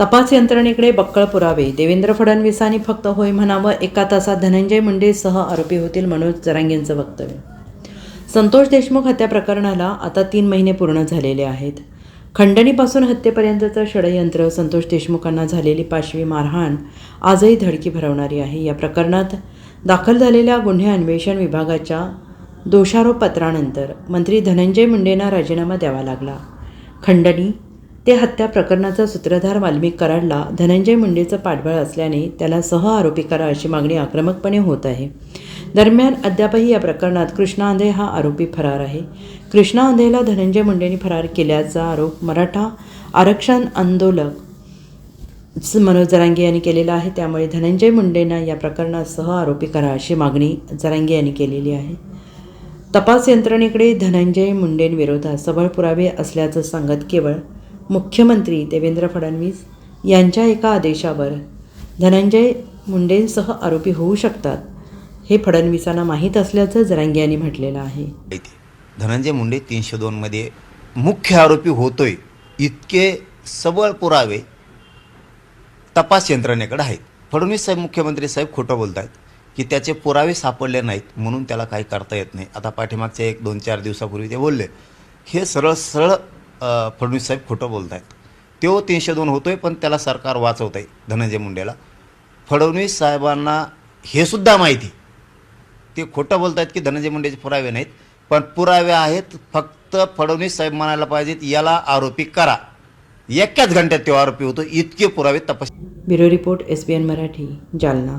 तपास यंत्रणेकडे बक्कळ पुरावे. देवेंद्र फडणवीसांनी फक्त होय म्हणावं एका तासात धनंजय मुंडेसह आरोपी होतील मनोज जरांगेंचं वक्तव्य. संतोष देशमुख हत्या प्रकरणाला आता तीन महिने पूर्ण झालेले आहेत. खंडणीपासून हत्येपर्यंतचं षडयंत्र संतोष देशमुखांना झालेली पाशवी मारहाण आजही धडकी भरवणारी आहे. या प्रकरणात दाखल झालेल्या गुन्हे अन्वेषण विभागाच्या दोषारोप पत्रानंतर मंत्री धनंजय मुंडेंना राजीनामा द्यावा लागला. खंडणी ते हत्या प्रकरणाचा सूत्रधार वाल्मिक कराडला धनंजय मुंडेचं पाठबळ असल्याने त्याला सह आरोपी करा अशी मागणी आक्रमकपणे होत आहे. दरम्यान अद्यापही या प्रकरणात कृष्णा आंधे हा आरोपी फरार आहे. कृष्णा आंधेला धनंजय मुंडेंनी फरार केल्याचा आरोप मराठा आरक्षण आंदोलक मनोज जरांगे यांनी केलेला आहे. त्यामुळे धनंजय मुंडेंना या प्रकरणात सह आरोपी करा अशी मागणी जरांगे यांनी केलेली आहे. तपास यंत्रणेकडे धनंजय मुंडेंविरोधात सबळ पुरावे असल्याचं सांगत केवळ मुख्यमंत्री देवेंद्र फडणवीस यांच्या एका आदेशावर धनंजय मुंडेंसह आरोपी होऊ शकतात हे फडणवीसांना माहीत असल्याचं जरांगे यांनी म्हटलेलं आहे. धनंजय मुंडे तीनशे दोनमध्ये मुख्य आरोपी होतोय इतके सबळ पुरावे तपास यंत्रणेकडे आहेत. फडणवीस साहेब मुख्यमंत्री साहेब खोटं बोलत आहेत की त्याचे पुरावे सापडले नाहीत म्हणून त्याला काही करता येत नाही. आता पाठीमागच्या एक दोन चार दिवसापूर्वी ते बोलले. हे सरळ सरळ फडणवीस साहेब खोटं बोलत आहेत तो तीनशे दोन होतोय पण त्याला सरकार वाचवत आहे धनंजय मुंडेला. फडणवीस साहेबांना हे सुद्धा माहिती. ते खोटं बोलत आहेत की धनंजय मुंडेचे पुरावे नाहीत पण पुरावे आहेत फक्त फडणवीस साहेब म्हणायला पाहिजेत याला आरोपी करा. एकाच घंट्यात तो आरोपी होतो इतके पुरावे तपास bureau report S B N Marathi Jalna.